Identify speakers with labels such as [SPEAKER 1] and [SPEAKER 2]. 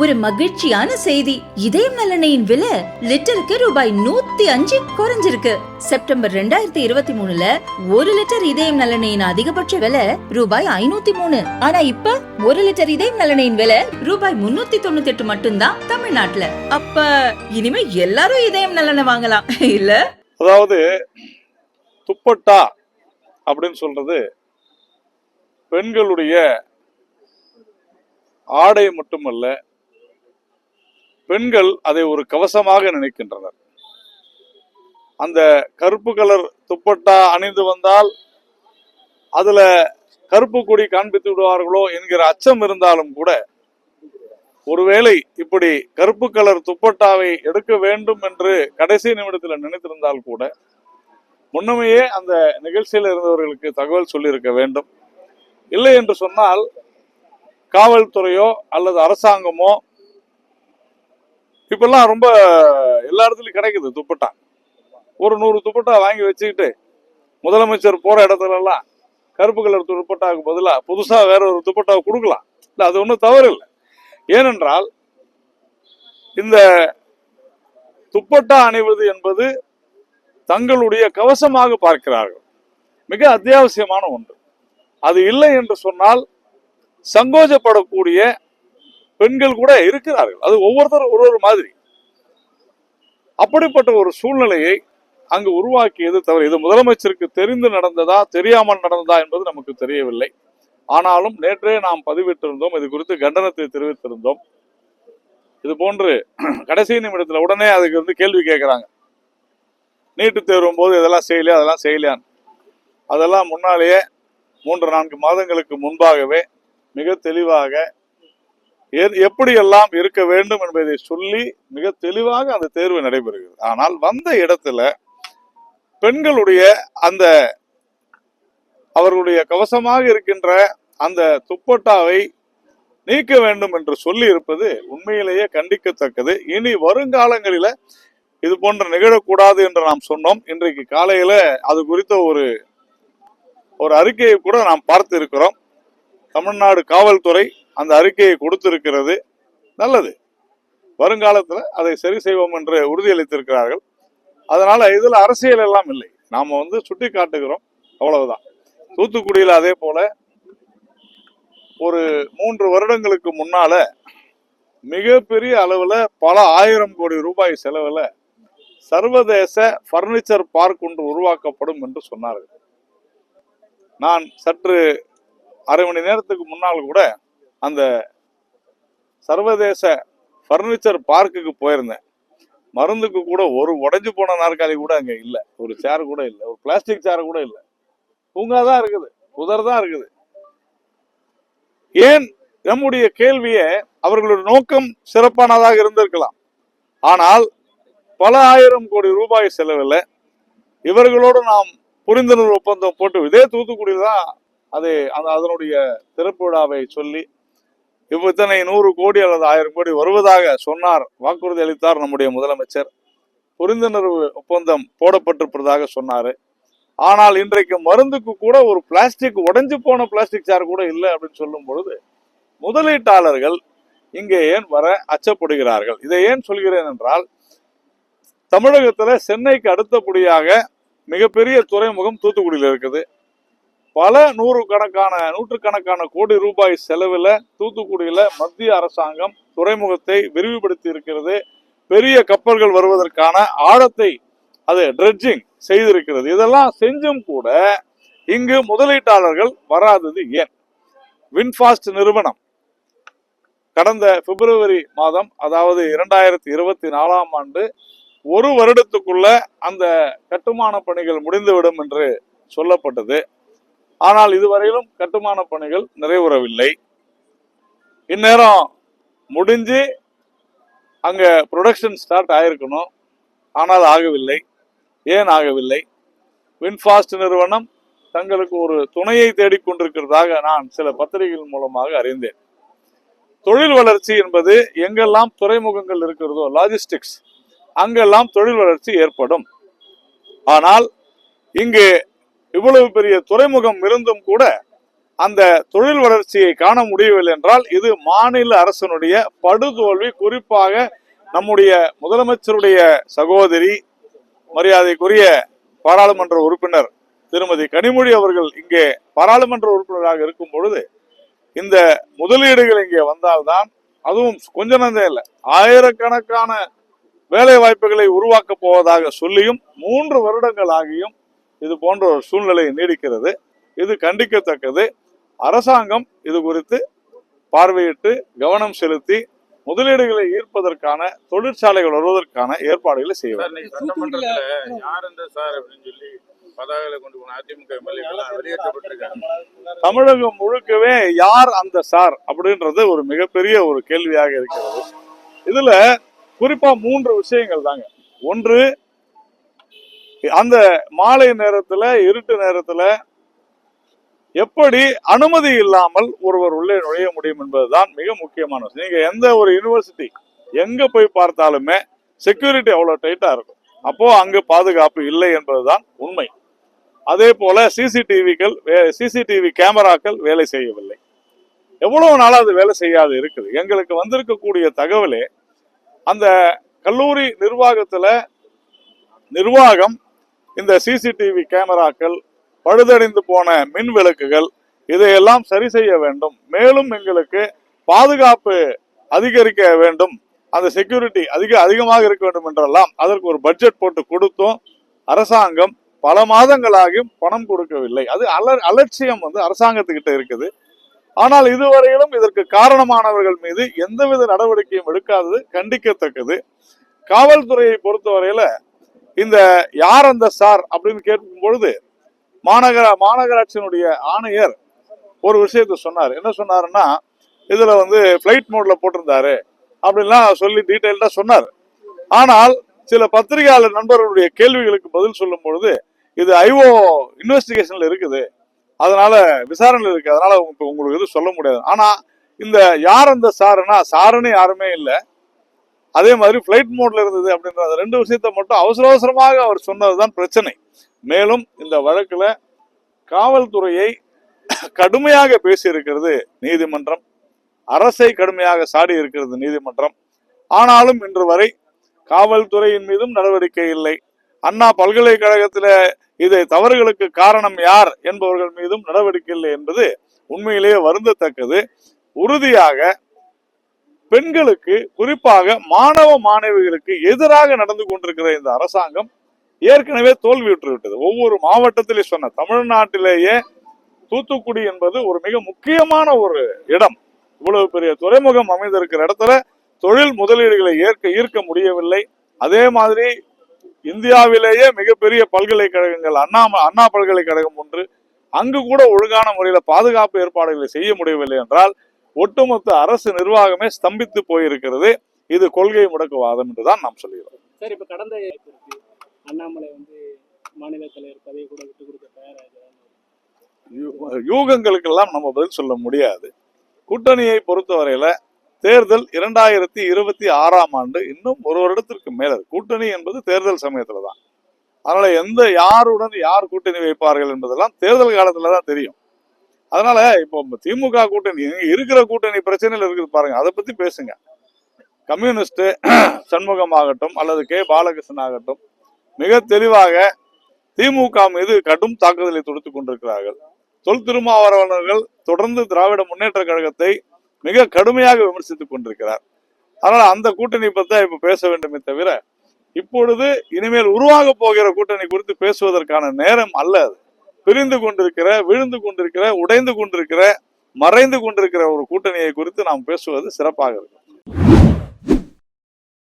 [SPEAKER 1] ஒரு மகிழ்ச்சியான செய்தி. இதயம் நலனையின் விலை லிட்டருக்கு ரூபாய் நூத்தி அஞ்சு குறைஞ்சிருக்கு. செப்டம்பர் ரெண்டாயிரத்தி இருபத்தி மூணுல ஒரு லிட்டர் இதயம் நலனையின் அதிகபட்ச விலை ரூபாய் ஐநூத்தி மூணு. ஆனா இப்ப ஒரு லிட்டர் இதயம் நலனையின் விலை ரூபாய் முன்னூத்தி தொண்ணூத்தி எட்டு மட்டும்தான் தமிழ்நாட்டுல. அப்ப இனிமே எல்லாரும் இதயம் நலனை வாங்கலாம் இல்ல?
[SPEAKER 2] அதாவது துப்பட்டா அப்படின்னு சொல்றது பெண்களுடைய ஆடை மட்டுமல்ல பெண்கள் அதை ஒரு கவசமாக நினைக்கின்றனர். அந்த கருப்பு கலர் துப்பட்டா அணிந்து வந்தால் அதுல கருப்பு கொடி காண்பித்து விடுவார்களோ என்கிற அச்சம் இருந்தாலும் கூட ஒருவேளை இப்படி கருப்பு கலர் துப்பட்டாவை எடுக்க வேண்டும் என்று கடைசி நிமிடத்தில் நினைத்திருந்தால் கூட முன்னமையே அந்த நிகழ்ச்சியில் இருந்தவர்களுக்கு தகவல் சொல்லியிருக்க வேண்டும். இல்லை என்று சொன்னால் காவல்துறையோ அல்லது அரசாங்கமோ இப்பெல்லாம் ரொம்ப எல்லா இடத்துலையும் கிடைக்குது துப்பட்டா. ஒரு நூறு துப்பட்டா வாங்கி வச்சுக்கிட்டு முதலமைச்சர் போற இடத்துலலாம் கருப்பு கலர் துப்பட்டாவுக்கு பதிலாக புதுசாக வேற ஒரு துப்பட்டாவை கொடுக்கலாம். இல்லை அது ஒன்றும் தவறு இல்லை ஏனென்றால் இந்த துப்பட்டா அணிவது என்பது தங்களுடைய கவசமாக பார்க்கிறார்கள். மிக அத்தியாவசியமான ஒன்று. அது இல்லை என்று சொன்னால் சங்கோஜப்படக்கூடிய பெண்கள் கூட இருக்கிறார்கள். அது ஒவ்வொருத்தரும் ஒரு ஒரு மாதிரி. அப்படிப்பட்ட ஒரு சூழ்நிலையை அங்கு உருவாக்கியது தவிர இது முதலமைச்சருக்கு தெரிந்து நடந்ததா தெரியாமல் நடந்ததா என்பது நமக்கு தெரியவில்லை. ஆனாலும் நேற்றே நாம் பதிவிட்டிருந்தோம். இது குறித்து கண்டனத்தை தெரிவித்திருந்தோம். இது போன்று கடைசி நிமிடத்தில் உடனே அதுக்கு வந்து கேள்வி கேட்குறாங்க. நீட்டு தேர்வும் போது இதெல்லாம் செய்யலையா அதெல்லாம் செய்யலையான்னு. அதெல்லாம் முன்னாலேயே மூன்று நான்கு மாதங்களுக்கு முன்பாகவே மிக தெளிவாக எப்படியெல்லாம் இருக்க வேண்டும் என்பதை சொல்லி மிக தெளிவாக அந்த தேர்வு நடைபெறுகிறது. ஆனால் வந்த இடத்துல பெண்களுடைய அந்த அவர்களுடைய கவசமாக இருக்கின்ற அந்த துப்பட்டாவை நீக்க வேண்டும் என்று சொல்லி இருப்பது உண்மையிலேயே கண்டிக்கத்தக்கது. இனி வருங்காலங்களில இது போன்ற நிகழக்கூடாது என்று நாம் சொன்னோம். இன்றைக்கு காலையில அது குறித்த ஒரு ஒரு அறிக்கையை கூட நாம் பார்த்து இருக்கிறோம் தமிழ்நாடு காவல்துறை அந்த அறிக்கையை கொடுத்திருக்கிறது நல்லது. வருங்காலத்தில் அதை சரி செய்வோம் என்று உறுதியளித்திருக்கிறார்கள். அதனால் இதில் அரசியல் எல்லாம் இல்லை. நாம் வந்து சுட்டி காட்டுகிறோம் அவ்வளவுதான். தூத்துக்குடியில் அதே போல் ஒரு மூன்று வருடங்களுக்கு முன்னால் மிகப்பெரிய அளவில் பல ஆயிரம் கோடி ரூபாய் செலவில் சர்வதேச ஃபர்னிச்சர் பார்க் ஒன்று உருவாக்கப்படும் என்று சொன்னார்கள். நான் சற்று அரை மணி நேரத்துக்கு முன்னால் கூட அந்த சர்வதேச ஃபர்னிச்சர் பார்க்குக்கு போயிருந்தேன். மருந்துக்கு கூட ஒரு உடஞ்சி போன நாற்காலி கூட அங்கே இல்லை. ஒரு சேர் கூட இல்லை. ஒரு பிளாஸ்டிக் சேர் கூட இல்லை. பூங்கா தான் இருக்குது. புதர் தான் இருக்குது. ஏன்? நம்முடைய கேள்வியே அவர்களுடைய நோக்கம் சிறப்பானதாக இருந்திருக்கலாம். ஆனால் பல ஆயிரம் கோடி ரூபாய் செலவில் இவர்களோடு நாம் புரிந்துணர்வு ஒப்பந்தம் போட்டு இதே தூத்துக்குடியில் தான் அது அந்த அதனுடைய திறப்பு விழாவை சொல்லி இப்போ இத்தனை நூறு கோடி அல்லது ஆயிரம் கோடி வருவதாக சொன்னார் வாக்குறுதி அளித்தார் நம்முடைய முதலமைச்சர். புரிந்துணர்வு ஒப்பந்தம் போடப்பட்டிருப்பதாக சொன்னார். ஆனால் இன்றைக்கு மருந்துக்கு கூட ஒரு பிளாஸ்டிக் உடைஞ்சு போன பிளாஸ்டிக் சேர் கூட இல்லை அப்படின்னு சொல்லும் பொழுது முதலீட்டாளர்கள் இங்கே ஏன் வர அச்சப்படுகிறார்கள்? இதை ஏன் சொல்கிறேன் என்றால் தமிழகத்தில் சென்னைக்கு அடுத்தபடியாக மிகப்பெரிய துறைமுகம் தூத்துக்குடியில் இருக்குது. பல நூறு கணக்கான நூற்றுக்கணக்கான கோடி ரூபாய் செலவில் தூத்துக்குடியில் மத்திய அரசாங்கம் துறைமுகத்தை விரிவுபடுத்தி இருக்கிறது. பெரிய கப்பல்கள் வருவதற்கான ஆழத்தை அது ட்ரெட்ஜிங் செய்திருக்கிறது. இதெல்லாம் செஞ்சும் கூட இங்கு முதலீட்டாளர்கள் வராதது ஏன்? வின்ஃபாஸ்ட் நிறுவனம் கடந்த பிப்ரவரி மாதம் அதாவது இரண்டாயிரத்தி இருபத்தி நாலாம் ஆண்டு ஒரு வருடத்துக்குள்ள அந்த கட்டுமான பணிகள் முடிந்துவிடும் என்று சொல்லப்பட்டது. ஆனால் இதுவரையிலும் கட்டுமான பணிகள் நிறைவுறவில்லை. இந்நேரம் முடிஞ்சு அங்க ப்ரொடக்ஷன் ஸ்டார்ட் ஆயிருக்கணும். ஆனால் ஆகவில்லை. ஏன் ஆகவில்லை? வின்ஃபாஸ்ட் நிறுவனம் தங்களுக்கு ஒரு துணையை தேடிக்கொண்டிருக்கிறதாக நான் சில பத்திரிகைகள் மூலமாக அறிந்தேன். தொழில் வளர்ச்சி என்பது எங்கெல்லாம் துறைமுகங்கள் இருக்கிறதோ லாஜிஸ்டிக்ஸ் அங்கெல்லாம் தொழில் வளர்ச்சி ஏற்படும். ஆனால் இங்கு இவ்வளவு பெரிய துறைமுகம் இருந்தும் கூட அந்த தொழில் வளர்ச்சியை காண முடியவில்லை என்றால் இது மாநில அரசினுடைய படுதோல்வி. குறிப்பாக நம்முடைய முதலமைச்சருடைய சகோதரி மரியாதைக்குரிய பாராளுமன்ற உறுப்பினர் திருமதி கனிமொழி அவர்கள் இங்கே பாராளுமன்ற உறுப்பினராக இருக்கும் பொழுது இந்த முதலீடுகள் இங்கே வந்தால்தான் அதுவும் கொஞ்ச நஞ்சம் இல்லை ஆயிரக்கணக்கான வேலை வாய்ப்புகளை உருவாக்கப் போவதாக சொல்லியும் மூன்று வருடங்கள் ஆகியும் இது போன்ற ஒரு சூழ்நிலை நீடிக்கிறது. இது கண்டிக்கத்தக்கது. அரசாங்கம் இது குறித்து பார்வையிட்டு கவனம் செலுத்தி முதலீடுகளை ஈர்ப்பதற்கான தொழிற்சாலைகள் வருவதற்கான ஏற்பாடுகளை
[SPEAKER 3] இன்னைக்கு சட்டமன்றத்துல யார் இந்த சார் அப்படின்னு சொல்லி பதாகைகளை கொண்டு போன அதிமுக வெளியேற்றப்பட்டிருக்காங்க.
[SPEAKER 2] தமிழகம் முழுக்கவே யார் அந்த சார் அப்படின்றது ஒரு மிகப்பெரிய ஒரு கேள்வியாக இருக்கிறது. இதுல குறிப்பா மூன்று விஷயங்கள் தாங்க. ஒன்று அந்த மாலை நேரத்துல இருட்டு நேரத்துல எப்படி அனுமதி இல்லாமல் ஒருவர் உள்ளே நுழைய முடியும் என்பதுதான் மிக முக்கியமான விஷயம். நீங்க எந்த ஒரு யுனிவர்சிட்டி எங்க போய் பார்த்தாலுமே செக்யூரிட்டி அவ்வளோ டைட்டா இருக்கும். அப்போ அங்கு பாதுகாப்பு இல்லை என்பதுதான் உண்மை. அதே போல சிசிடிவிகள் சிசிடிவி கேமராக்கள் வேலை செய்யவில்லை. எவ்வளவு நாளாக அது வேலை செய்யாது இருக்குது. எங்களுக்கு வந்திருக்கக்கூடிய தகவலே அந்த கல்லூரி நிர்வாகத்துல நிர்வாகம் இந்த சிசிடிவி கேமராக்கள் பழுதடைந்து போன மின் விளக்குகள் இதையெல்லாம் சரி செய்ய வேண்டும். மேலும் எங்களுக்கு பாதுகாப்பு அதிகரிக்க வேண்டும். அந்த செக்யூரிட்டி அதிக அதிகமாக இருக்க வேண்டும் என்றெல்லாம் அதற்கு ஒரு பட்ஜெட் போட்டு கொடுத்தும். அரசாங்கம் பல மாதங்களாகியும் பணம் கொடுக்கவில்லை. அது அலர் அலட்சியம் வந்து அரசாங்கத்துக்கிட்ட இருக்குது. ஆனால் இதுவரையிலும் இதற்கு காரணமானவர்கள் மீது எந்தவித நடவடிக்கையும் எடுக்காதது கண்டிக்கத்தக்கது. காவல்துறையை பொறுத்தவரையில இந்த யார் அந்த சார் அப்படின்னு கேட்கும் பொழுது மாநகர மாநகராட்சியினுடைய ஆணையர் ஒரு விஷயத்த சொன்னார். என்ன சொன்னாருன்னா இதுல வந்து ஃப்ளைட் மோட்ல போட்டிருந்தாரு அப்படின்லாம் சொல்லி டீட்டெயில்டா சொன்னார். ஆனால் சில பத்திரிகையாளர் நண்பர்களுடைய கேள்விகளுக்கு பதில் சொல்லும் பொழுது இது ஐஓ இன்வெஸ்டிகேஷன்ல இருக்குது. அதனால விசாரணையில் இருக்கு. அதனால உங்களுக்கு எதுவும் சொல்ல முடியாது. ஆனா இந்த யார் அந்த சாருன்னா சாருன்னு யாருமே இல்லை. அதே மாதிரி ஃப்ளைட் மோட்ல இருந்தது அப்படின்ற அந்த ரெண்டு விஷயத்த மட்டும் அவசர அவசரமாக அவர் சொன்னதுதான் பிரச்சனை. மேலும் இந்த வழக்கில் காவல்துறையை கடுமையாக பேசியிருக்கிறது நீதிமன்றம். அரசை கடுமையாக சாடி இருக்கிறது நீதிமன்றம். ஆனாலும் இன்று வரை காவல்துறையின் மீதும் நடவடிக்கை இல்லை. அண்ணா பல்கலைக்கழகத்தில் இதை தவறுகளுக்கு காரணம் யார் என்பவர்கள் மீதும் நடவடிக்கை இல்லை என்பது உண்மையிலேயே வருந்தத்தக்கது. உறுதியாக பெண்களுக்கு குறிப்பாக மாணவ மாணவிகளுக்கு எதிராக நடந்து கொண்டிருக்கிற இந்த அரசாங்கம் ஏற்கனவே தோல்வியுற்று விட்டது ஒவ்வொரு மாவட்டத்திலே சொன்ன தமிழ்நாட்டிலேயே தூத்துக்குடி என்பது ஒரு மிக முக்கியமான ஒரு இடம். இவ்வளவு பெரிய துறைமுகம் அமைந்திருக்கிற இடத்துல தொழில் முதலீடுகளை ஏற்க ஈர்க்க முடியவில்லை. அதே மாதிரி இந்தியாவிலேயே மிகப்பெரிய பல்கலைக்கழகங்கள் அண்ணா அண்ணா பல்கலைக்கழகம் ஒன்று. அங்கு கூட ஒழுங்கான முறையில் பாதுகாப்பு ஏற்பாடுகளை செய்ய முடியவில்லை என்றால் ஒட்டுமொத்த அரசு நிர்வாகமே ஸ்தம்பித்து போயிருக்கிறது. இது கொள்கை முடக்குவாதம் என்றுதான் நாம் சொல்கிறோம்.
[SPEAKER 4] சார் இப்போ கடந்த அண்ணாமலை வந்து மாநில தலைவர் பதவி கூட விட்டு கொடுக்க தயாராகிறார்
[SPEAKER 2] யூ- யூகங்களுக்கெல்லாம் நம்ம பதில் சொல்ல முடியாது. கூட்டணியை பொறுத்தவரையில தேர்தல் இரண்டாயிரத்தி இருபத்தி ஆறாம் ஆண்டு இன்னும் ஒரு வருடத்திற்கு மேல. கூட்டணி என்பது தேர்தல் சமயத்துல தான். அதனால எந்த யாருடன் யார் கூட்டணி வைப்பார்கள் என்பதெல்லாம் தேர்தல் காலத்துல தான் தெரியும். அதனால இப்போ திமுக கூட்டணி இருக்கிற கூட்டணி பிரச்சனைகள் இருக்குது பாருங்க. அதை பத்தி பேசுங்க. கம்யூனிஸ்ட் சண்முகம் ஆகட்டும் அல்லது கே. பாலகிருஷ்ணன் ஆகட்டும் மிக தெளிவாக திமுக மீது கடும் தாக்குதலை தொடுத்து கொண்டிருக்கிறார்கள். தொல் திருமாவளவர்கள் தொடர்ந்து திராவிட முன்னேற்ற கழகத்தை மிக கடுமையாக விமர்சித்துக் கொண்டிருக்கிறார். அதனால அந்த கூட்டணி பற்றி இப்ப பேச வேண்டுமே தவிர இப்பொழுது இனிமேல் உருவாக போகிற கூட்டணி குறித்து பேசுவதற்கான நேரம் அல்ல அது. பிரிந்து கொண்டிருக்கிற விழுந்து கொண்டிருக்கிற உடைந்து கொண்டிருக்கிற மறைந்து கொண்டிருக்கிற ஒரு கூட்டணியை குறித்து நாம் பேசுவது சிறப்பாக இருக்கும்.